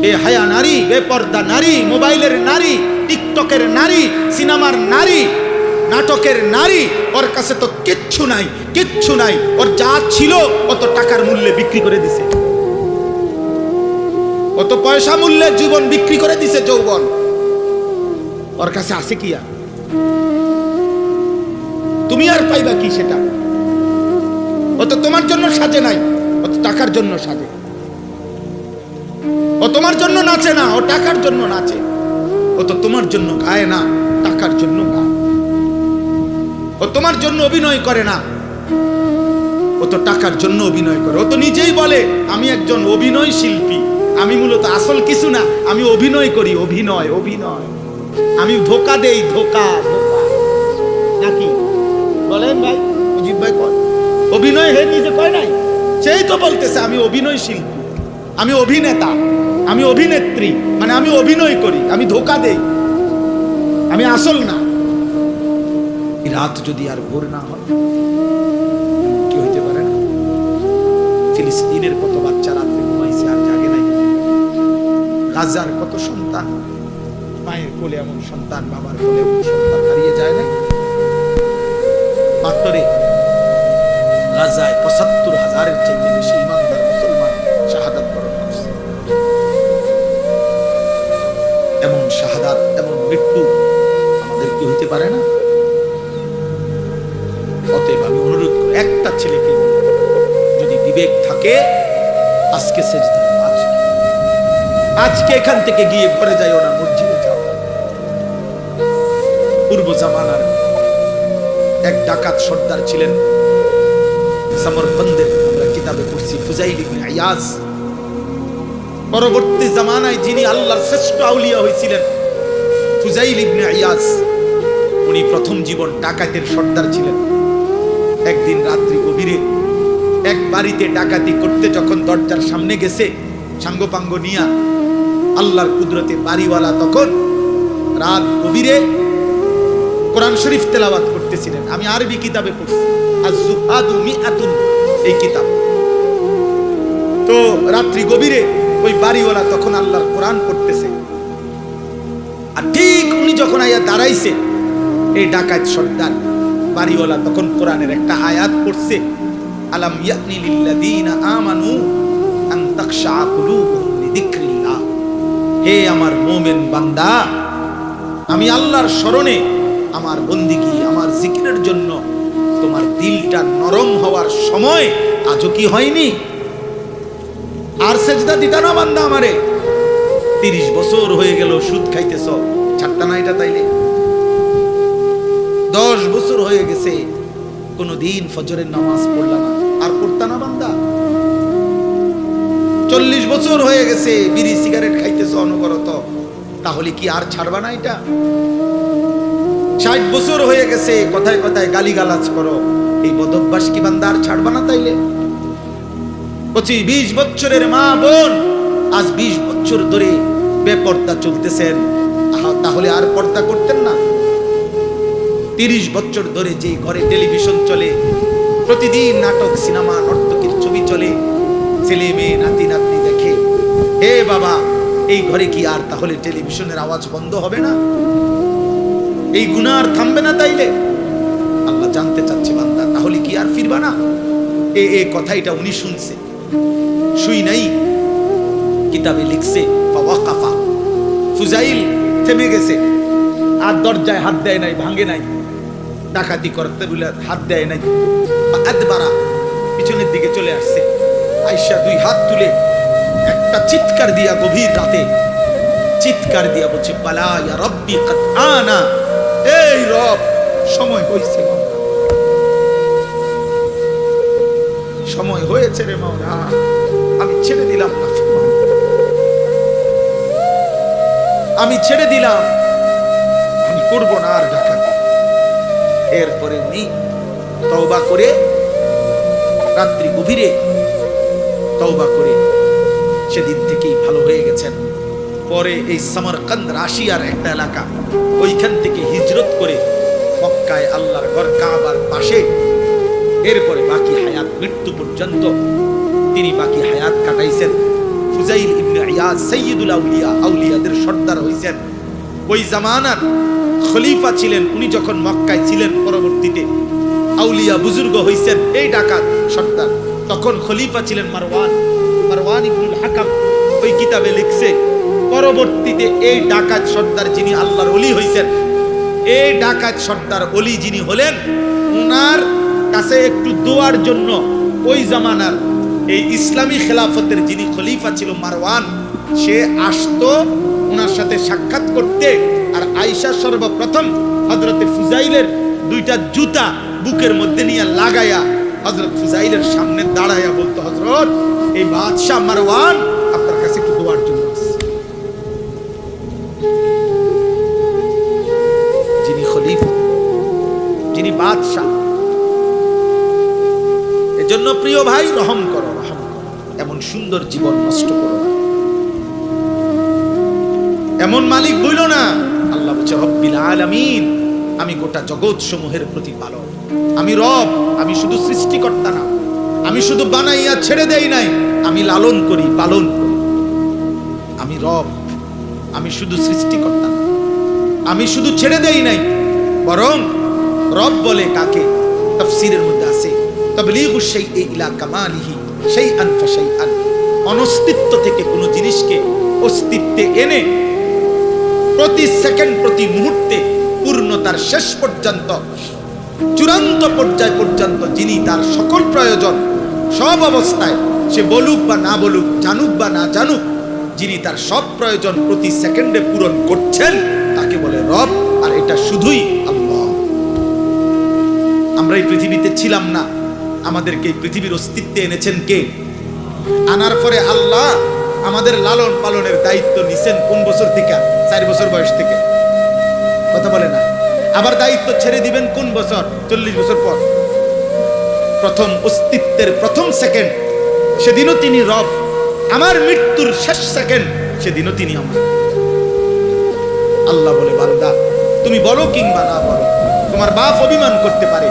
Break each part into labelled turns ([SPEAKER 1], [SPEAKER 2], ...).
[SPEAKER 1] বেহায়া নারী বেপর্দা নারী, মোবাইলের নারী, টিকটকের নারী, সিনেমার নারী, নাটকের নারী, ওর কাছে তো কিচ্ছু নাই কিচ্ছু নাই। ওর যা ছিল অত টাকার মূল্যে বিক্রি করে দিছে। অত পয়সা মূল্যে জীবন বিক্রি করে দিছে যৌবন। ওর কাছে আছে কি আর? তুমি আর পাইবা কি সেটা? অত তোমার জন্য সাজে নাই অত টাকার জন্য সাজে। ও তোমার জন্য নাচে না, ও টাকার জন্য নাচে। ও তো তোমার জন্য গায় না, টাকার জন্য গায়। ও তোমার জন্য অভিনয় করে না। ও তো টাকার জন্য অভিনয় করে। ও তো নিজেই বলে, আমি একজন অভিনয় শিল্পী। আমি মূলত আসল কিছু না, আমি অভিনয় করি, অভিনয় অভিনয়। আমি ধোকা দেই, ধোকা নাকি? বলেন ভাই মুজিব ভাই কয়। অভিনয় হে নিজে কয় নাই? সেই তো বলতেছে, আমি অভিনয় শিল্পী। আমি অভিনেতা, আমি অভিনেত্রী মানে আমি অভিনয় করি, আমি ধোকা দেই, আমি আসল না। রাত যদি আর ভোর না হয়, কি হইতে পারে না? ফিলিস্তিনের কত বাচ্চা রাত্রে ঘুমাইছে আর জাগে নাই। গাজার কত সন্তান, মায়ের কোলে এমন সন্তান, বাবার কোলে এমন সন্তান হারিয়ে যায় না মাত্রে গাজায় পঁচাত্তর হাজারের চাইতে বেশি শাহাদাত এমন মৃত্যু আমাদের কি হইতে পারে না। অতএব আমি অনুরোধ করি একটা ছেলেকে যদি বিবেক থাকে আজকে দাও, আজকে। এখান থেকে গিয়ে ঘরে যাইও না মসজিদে যাও। পূর্ব জামানার এক ডাকাত সর্দার ছিলেন। সমরকন্দের আমরা কিতাবে পড়ছি ফুজাইল ইবনে আয়াজ পরবর্তী জামানায় যিনি আল্লাহর শ্রেষ্ঠ আউলিয়া হয়েছিলেন ফুজাইল ইবনে আয়াজ উনি প্রথম জীবন ডাকাতের সর্দার ছিলেন। একদিন রাত্রি গভীরে এক বাড়িতে ডাকাতি করতে যখন দরজার সামনে গেছে, সাঙ্গপাঙ্গ নিয়া আল্লাহর কুদরতে বাড়িওয়ালা তখন রাত গভীরে কোরআন শরীফ তেলাওয়াত করতেছিলেন। আমি আরবি কিতাবে পড়ছি। এই কিতাব। তো রাত্রি গভীরে ওই বাড়িওয়ালা তখন আল্লাহর কোরআন পড়তেছে। আর ঠিক উনি যখন আয়া দাঁড়াইছে, এই ডাকাত সর্দার, বাড়িওয়ালা তখন কোরআনের একটা আয়াত পড়ছে, আলাম ইয়ানি লিল্লাযীনা আমানু আন তাখশা কুলুবুহুম লিযিকরিল্লাহ। হে আমার মুমিন বান্দা, আমি আল্লাহর স্মরণে আমার বন্দিগি, আমার জিকিরের জন্য তোমার দিলটা নরম হওয়ার সময় আজও কি হয়নি? আর সেজদা দিতা না বান্দা আমারে। তিরিশ বছর হয়ে গেল সুদ খাইতেছ। ছাড়তা না এটা তাইলে? দশ বছর হয়ে গেছে, কোনদিন ফজরের নামাজ পড়লা না। আর পড়তা না বান্দা? চল্লিশ বছর হয়ে গেছে, বিড়ি, সিগারেট খাইতেছ অনবরত। তাহলে কি আর ছাড়বা না এটা? ষাট বছর হয়ে গেছে, কথায় কথায় গালি গালাজ করো। এই বদভ্যাস কি বান্দা আর ছাড়বা না তাইলে? পঁচিশ, বিশ বছরের মা বোন, আজ বিশ বছর ধরে বেপর্দা চলতেছেন। তাহলে আর পর্দা করতেন না। তিরিশ বছর ধরে যে ঘরে টেলিভিশন চলে, প্রতিদিন নাটক, সিনেমা, নর্তকীর ছবি চলে, ছেলে মেয়ে, নাতি, নাতনি দেখে, হে বাবা, এই ঘরে কি আর তাহলে টেলিভিশনের আওয়াজ বন্ধ হবে না? এই গুনাহ আর থামবে না তাইলে? আল্লাহ জানতে চাচ্ছে, বান্দা, তাহলে কি আর ফিরবা না? এ এ কথা এটা উনি শুনছে। শুই নাই কিতাবে লিখছে। ফুজাইল থেমে গেছে। আর দরজায় হাত দেয় নাই, ভাঙে নাই। ডাকাতি করতে বলে হাত দেয় নাই। আদবারা পিছনের দিকে চলে আসছে। আইসা দুই হাত তুলে একটা চিৎকার দিয়া গভীর রাতে চিৎকার দিয়া বলছে পালা রব্বি আনা। এই রব, সময় হয়েছে সময় হয়েছে রে মাওলা। আমি ছেড়ে দিলাম না। আমি ছেড়ে দিলাম। আমি করব না আর ডাকাতি এরপরে উনি তওবা করে রাত্রি গভীরে তওবা করে সেদিন থেকেই ভালো হয়ে গেছেন। পরে এই সামারকান্দ রাশিয়ার একটা এলাকা, ওইখান থেকে হিজরত করে মক্কায় আল্লাহর ঘর কাবার পাশে। এরপরে বাকি হায়াত মৃত্যু পর্যন্ত তিনি বাকি হায়াত কাটাইছেন। ফুজাইল ইবনে ইয়াজ সৈয়দুল আউলিয়া, আউলিয়াদের সর্দার হইছেন। ওই জামানার খলিফা ছিলেন, উনি যখন মক্কায় ছিলেন পরবর্তীতে, আউলিয়া বুজুর্গ হইছেন, এই ডাকাত সর্দার। তখন খলিফা ছিলেন মারওয়ান। মারওয়ান ইবনুল হাকাম ওই কিতাবে লিখছে, পরবর্তীতে এই ডাকাত সর্দার যিনি আল্লাহর অলি হইছেন, এই ডাকাত সর্দার অলি যিনি হলেন, উনার কাছে একটু দোয়ার জন্য ওই জামানার এই ইসলামী খেলাফতের যিনি খলিফা ছিল মারওয়ান, সে আসতো ওনার সাথে সাক্ষাৎ করতে। আর আইসা সর্বপ্রথম হজরতে ফুজাইলের দুইটা জুতা বুকের মধ্যে নিয়ে লাগাইয়া হজরত ফুজাইলের সামনে দাঁড়াইয়া বলতো হজরত এই বাদশাহ মারওয়ান আপনার কাছে একটু দোয়ার জন্য যিনি খলিফা, যিনি বাদশাহ। এজন্য প্রিয় ভাই, রহম করো। সুন্দর জীবন নষ্ট করো না। এমন মালিক বইল না, আল্লাহ বলছে, রব্বিল আলামিন, আমি গোটা জগৎ সমূহের প্রতিপালক। আমি রব, আমি শুধু সৃষ্টিকর্তা না। আমি শুধু বানাইয়া ছেড়ে দেই নাই, আমি লালন করি, পালন করি। আমি রব, আমি শুধু সৃষ্টিকর্তা আমি শুধু ছেড়ে দেই নাই, বরং রব বলে কাকে? তাফসীরের মধ্যে আছে, তাবলীগু শাইই ইলা কামালিহি শাইআন ফাশাইআন। অনস্তিত্ব থেকে কোনো জিনিসকে অস্তিত্বে এনে প্রতি সেকেন্ড, প্রতি মুহূর্তে পূর্ণতার শেষ পর্যন্ত, চূড়ান্ত পর্যায় পর্যন্ত যিনি তার সকল প্রয়োজন, সব অবস্থায় সে বলুক বা না বলুক, জানুক বা না জানুক, যিনি তার সব প্রয়োজন প্রতি সেকেন্ডে পূরণ করছেন, তাকে বলে রব, আর এটা শুধুই আল্লাহ। আমরা এই পৃথিবীতে ছিলাম না। আমাদেরকে এই পৃথিবীর অস্তিত্বে এনেছেন কে? আনার পরে আল্লাহ আমাদের লালন পালনের দায়িত্ব নিছেন কোন বছর থেকে? চার বছর বয়স থেকে। কথা বলে না। আবার দায়িত্ব ছেড়ে দিবেন কোন বছর? চল্লিশ বছর পর। প্রথম অস্তিত্বের প্রথম সেকেন্ড সেদিনও তিনি রব। আমার মৃত্যুর শেষ সেকেন্ড সেদিনও তিনি আমার। আল্লাহ বলে, বান্দা, তুমি বলো কিংবা না বলো, তোমার বাপ অভিমান করতে পারে,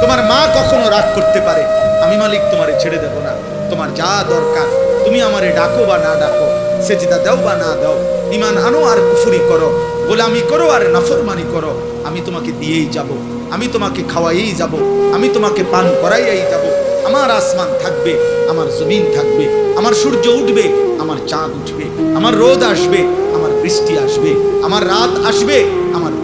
[SPEAKER 1] তোমার মা কখনো রাগ করতে পারে, আমি মালিক তোমারে ছেড়ে দেব না। তোমার যা দরকার, তুমি আমারে ডাকো বা না ডাকো, সেজিদা দাও বা না দাও ইমান আনো আর কুফুরি করো, গোলামি করো আর নাফরমানি করো, আমি তোমাকে দিয়েই যাব, আমি তোমাকে খাওয়াইয়েই যাব, আমি তোমাকে পান করাইয়াই যাব, আমার আসমান থাকবে, আমার জমিন থাকবে, আমার সূর্য উঠবে, আমার চাঁদ উঠবে, আমার রোদ আসবে, আমার বৃষ্টি আসবে, আমার রাত আসবে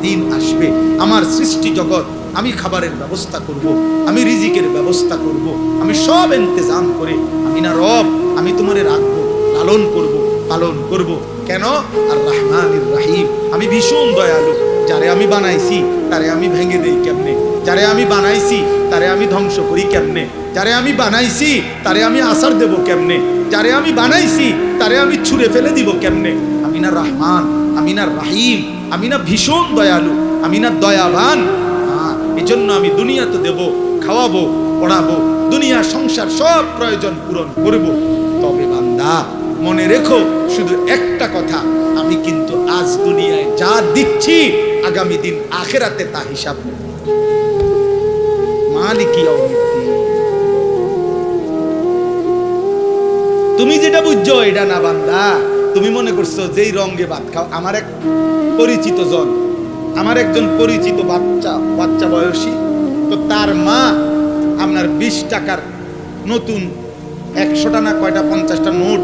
[SPEAKER 1] দিন আসবে। আমার সৃষ্টি জগৎ, আমি খাবারের ব্যবস্থা করব। আমি রিজিকের ব্যবস্থা করব। আমি সব ইন্তজাম করে আমি না রব, আমি তোমারে রাখব, লালন করব, পালন করব। কেন? আর রহমানির রাহিম। আমি ভীষণ দয়ালু, যারে আমি বানাইছি, তারে আমি ভেঙে দেই কেমনে? যারে আমি বানাইছি, তারে আমি ধ্বংস করি কেমনে? যারে আমি বানাইছি, তারে আমি আসার দেব কেমনে? যারে আমি বানাইছি, তারে আমি ছুঁড়ে ফেলে দিব কেমনে? আমি না রহমান, আমি না রাহিম। আমি না ভীষণ দয়ালু, আমি না দয়াবান। হ্যাঁ এজন্য আমি দুনিয়াতে দেব, খাওয়াবো, পড়াবো, দুনিয়া, সংসার সব প্রয়োজন পূরণ করব। তবে বান্দা, মনে রেখো, শুধু একটা কথা, আমি কিন্তু আজ দুনিয়ায় যা দিচ্ছি, আগামী দিন আখেরাতে তা হিসাব তুমি যেটা বুঝছ, এটা না বান্দা। তুমি মনে করছ যেই রঙে ভাত খাও? আমার এক পরিচিত জন, আমার একজন পরিচিত বাচ্চা বাচ্চা বয়সী। তো তার মা আপনার বিশ টাকার নতুন একশোটা না কয়টা পঞ্চাশটা নোট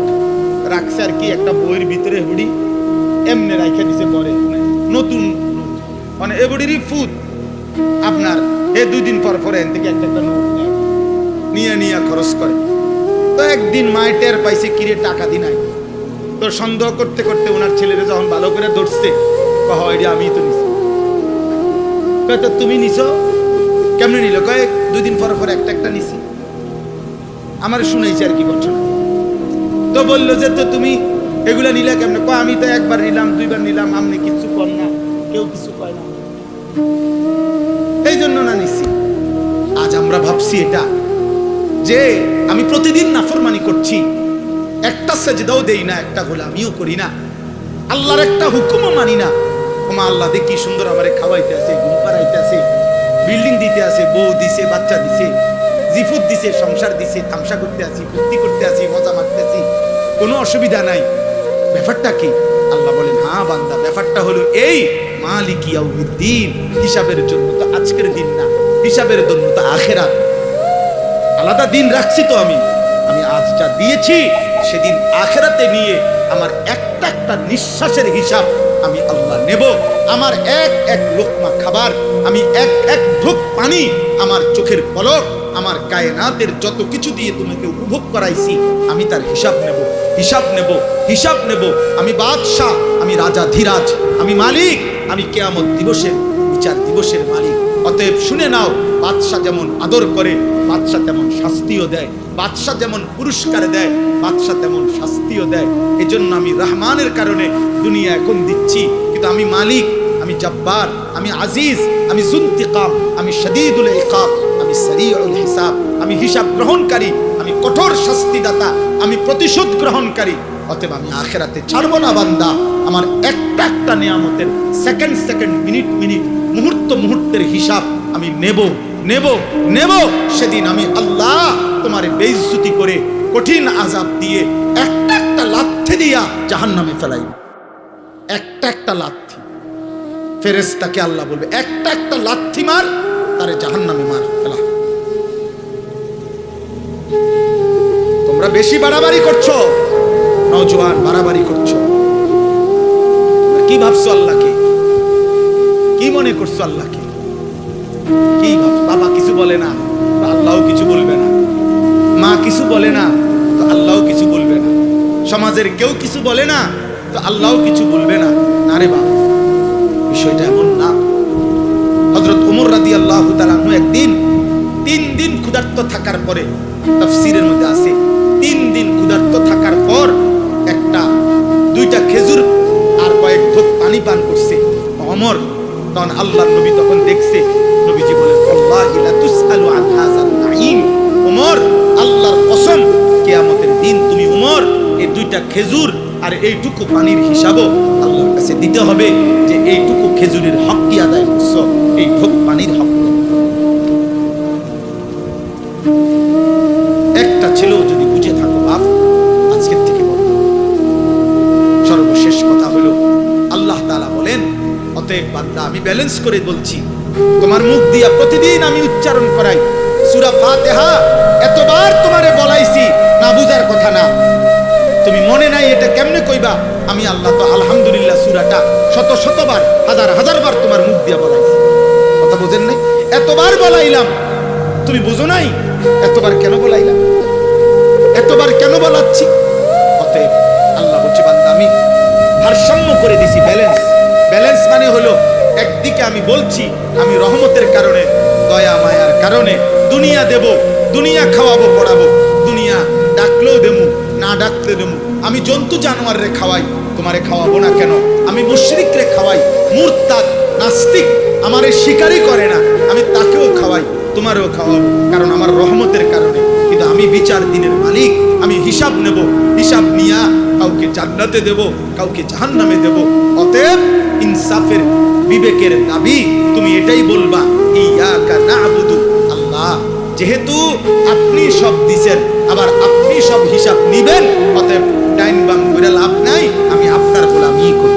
[SPEAKER 1] রাখছে আর কি একটা বইয়ের ভিতরে হুড়ি এমনি রাখে দিছে পরে। নতুন মানে এবডিরই ফুট আপনার এ দুই দিন পর পরে এন থেকে একটা একটা নোট নিয়ে। নিয়ে খরচ করে। তো একদিন মায়ের টের পাইছে কিরে টাকা দি নাই। তো সন্দেহ করতে করতে ওনার ছেলেরা যখন ভালো করে ধরছে, কহ আমি তো নিছি। তো তুমি নিছো? কেমনে নিল? কয়েক দুই দিন পর পর একটা একটা নিছি। আমার শুনেছি আর কি করছ তো বলল যে, তো তুমি এগুলা নিলে কেমনে? কয়, আমি তো একবার নিলাম, দুইবার নিলাম আপনি কিছু কর না, কেউ কিছু কয় না। এই জন্য না নিছি। আজ আমরা ভাবছি এটা, যে আমি প্রতিদিন নাফরমানি করছি। একটা সেজদাও দেই না, একটা গোলামিও করি না। আল্লাহর একটা হুকুমও মানি না। ওমা আল্লাহ, দেখি সুন্দর আমারে খাওয়াইতে আছে, ঘুম পাড়াইতে আছে, বিল্ডিং দিতে আছে, বউ দিছে, বাচ্চা দিছে, জিফুত দিছে, সংসার দিছে, তামসা করতে আছি, ফুর্তি করতে আছি, মজা মারতে আছি, কোনো অসুবিধা নাই। ব্যাপারটা কি? আল্লাহ বলেন হ্যাঁ বান্দা, ব্যাপারটা হলো এই মালিকিয়াউদ্দিন হিসাবের জন্য তো আজকের দিন না, হিসাবের জন্য তো আখেরাত। আলাদা দিন রাখছি তো আমি। আমি আজ যা দিয়েছি সেদিন আখেরাতে নিয়ে আমার একটা একটা নিঃশ্বাসের হিসাব আমি আল্লাহ নেব। আমার এক এক লোকমা খাবার, আমি এক এক ঢোক পানি, আমার চোখের পলক, আমার কায়নাতের যত কিছু দিয়ে তোমাকে উপভোগ করাইছি, আমি তার হিসাব নেব হিসাব নেব হিসাব নেব। আমি বাদশাহ, আমি রাজা ধীরাজ, আমি মালিক, আমি কেয়ামত দিবসের, বিচার দিবসের মালিক। অতএব শুনে নাও, বাদশাহ যেমন আদর করে, বাদশাহ তেমন শাস্তিও দেয়। বাদশাহ যেমন পুরস্কার দেয়, বাদশাহ তেমন শাস্তিও দেয়। এজন্য আমি রহমানের কারণে দুনিয়া এখন দিচ্ছি। কিন্তু আমি মালিক, আমি জব্বার, আমি আজিজ, আমি জুন্তিকাম, আমি শদীদুল ইকাব আমি সরিউল হিসাব, আমি হিসাব গ্রহণকারী, আমি কঠোর শাস্তিদাতা, আমি প্রতিশোধ গ্রহণকারী। অতএব আমি আখেরাতে ছাড়বো না, বান্দা। আমার একটা একটা নিয়ামতের সেকেন্ড সেকেন্ড মিনিট মিনিট মুহূর্ত মুহূর্তের হিসাব আমি নেব নেব নেব। সেদিন আমি আল্লাহ তোমার বেইজ্জতি করে কঠিন আজাব দিয়ে একটা একটা লাথি দিয়া জাহান নামে ফেলাই একটা একটা লাথি। ফেরেস তাকে আল্লাহ বলবে, একটা একটা লাথি মার, তারে জাহান নামে মার, ফেলা। তোমরা বেশি বাড়াবাড়ি করছ? নজওয়ান বাড়াবাড়ি করছ। কি ভাবছ আল্লাহকে? কি মনে করছ আল্লাহকে? কি বাবা কিছু বলে না তো আল্লাহও কিছু বলবে না। মা কিছু বলে না, তো আল্লাহও কিছু বলবে না। সমাজের কেউ কিছু বলে না, তো আল্লাহও কিছু বলবে না। না রে বাবা, বিষয়টা এমন না। হজরত উমর রাদি আল্লাহ তালানু একদিন, তিন দিন ক্ষুধার্ত থাকার পরে, তাফসিরের মধ্যে আছে, তিন দিন ক্ষুধার্ত থাকার পর একটা, দুইটা খেজুর আর কয়েক ঢোক পানি পান করছে। অমর তখন আল্লাহ নবী তখন দেখছে, নবীজি বলেন, আল্লাহি লা তুসআলু আন হাযাল নাঈম। ওমর, আল্লাহর কসম, কিয়ামতের দিন তুমি উমর এই দুইটা খেজুর আর এইটুকু পানির হিসাবও আল্লাহর কাছে দিতে হবে যে এইটুকু খেজুরের হক কি আদায় করছ? এই ঢোক পানির হক। অতএব বান্দা, আমি ব্যালেন্স করে বলছি, তোমার মুখ দিয়া প্রতিদিন আমি উচ্চারণ করাই। সূরা ফাতিহা, এতবার তোমারে বলাইছি, না বুঝার কথা না। তুমি মনে নাই এটা কেমনে কইবা? আমি আল্লাহ তো আলহামদুলিল্লাহ সূরাটা শত শতবার, হাজার হাজারবার তোমার মুখ দিয়া বলাইছি। কথা বোঝেন নাই? এতবার বলাইলাম, তুমি বুঝো নাই? এতবার কেন বলাইলাম? এতবার কেন বলাচ্ছি? অতএব আল্লাহ বলছে, বান্দা, আমি ভারসাম্য করে দিছি ব্যালেন্স ব্যালেন্স মানে হলো, একদিকে আমি বলছি, আমি রহমতের কারণে, দয়া, মায়ার কারণে, দুনিয়া দেব, দুনিয়া খাওয়াবো, পড়াবো, দুনিয়া ডাকলেও দেবো, না ডাকতে দেবো। আমি জন্তু জানোয়ারে খাওয়াই, তোমারে খাওয়াবো না কেন? আমি মুশরিকরে খাওয়াই, মুরতাদ, নাস্তিক, আমারে শিকারই করে না। আমি তাকেও খাওয়াই, তোমারও খাওয়াবো, কারণ আমার রহমতের কারণে। কিন্তু আমি বিচার দিনের মালিক। আমি হিসাব নেব, হিসাব নিয়া কাউকে জান্নাতে দেব, কাউকে জাহান্নামে দেব। অতএব ইনসাফের বিবেকের দাবি, তুমি এটাই বলবা, ইয়াকা নাবুদু আল্লাহ। যেহেতু আপনি সব দিছেন, আবার আপনি সব হিসাব নিবেন, অতএব ডাইন বাম করে লাভ নাই, আমি আপনার গোলামি করি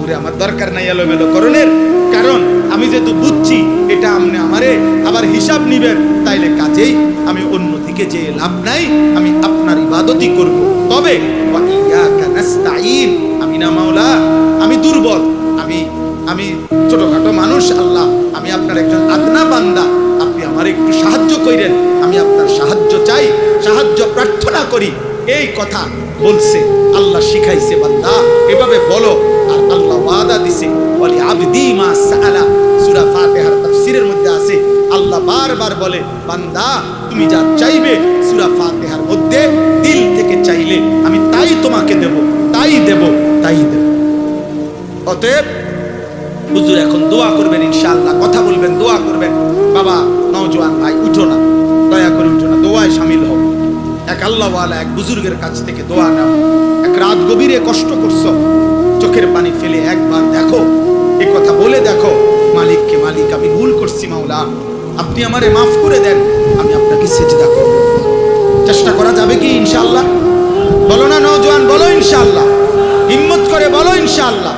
[SPEAKER 1] বাবুরে আমার দরকার নাই এলোমেলো করণের কারণ আমি যেহেতু বুঝছি, এটা আপনি আমারে আবার হিসাব নিবেন। তাইলে কাজেই আমি অন্যদিকে যে লাভ নাই, আমি আপনার ইবাদতই করব। তবে আমি না মাওলা, আমি দুর্বল। আমি আমি ছোটখাটো মানুষ, আল্লাহ, আমি আপনার একজন আদনা বান্দা। আপনি আমার একটু সাহায্য কইরেন, আমি আপনার সাহায্য চাই, সাহায্য প্রার্থনা করি। এই কথা বলছে, আল্লাহ শিখাইছে বান্দা। এভাবে বলো ওয়াদা দিছে, বলি, আবদি মা সালা সূরা ফাতিহার তাফসীরের মধ্যে আছে, আল্লাহ বারবার বলে, বান্দা, তুমি যা চাইবে সূরা ফাতিহার মধ্যে দিল থেকে চাইলে আমি তাই তোমাকে দেব, তাই দেব তাই দেব। অতএব, হুজুর এখন দোয়া করবেন, ইনশাআল্লাহ, কথা বলবেন, দোয়া করবেন। বাবা, নওজোয়ান ভাই, উঠো না, দয়া করে উঠো না, দোয়ায় সামিল হও। এক আল্লাহওয়ালা, এক বুজুর্গের কাছ থেকে দোয়া নাও। এক রাত গভীরে কষ্ট করছ চোখের পানি ফেলে একবার দেখো। এ কথা বলে দেখো, মালিককে মালিক, আমি ভুল করছি মাওলা। আপনি আমারে মাফ করে দেন, আমি আপনাকে সেজদা করব। চেষ্টা করা যাবে কি ইনশাল্লাহ বলো না নজওয়ান বলো ইনশাল্লাহ হিম্মত করে বলো ইনশাআল্লাহ।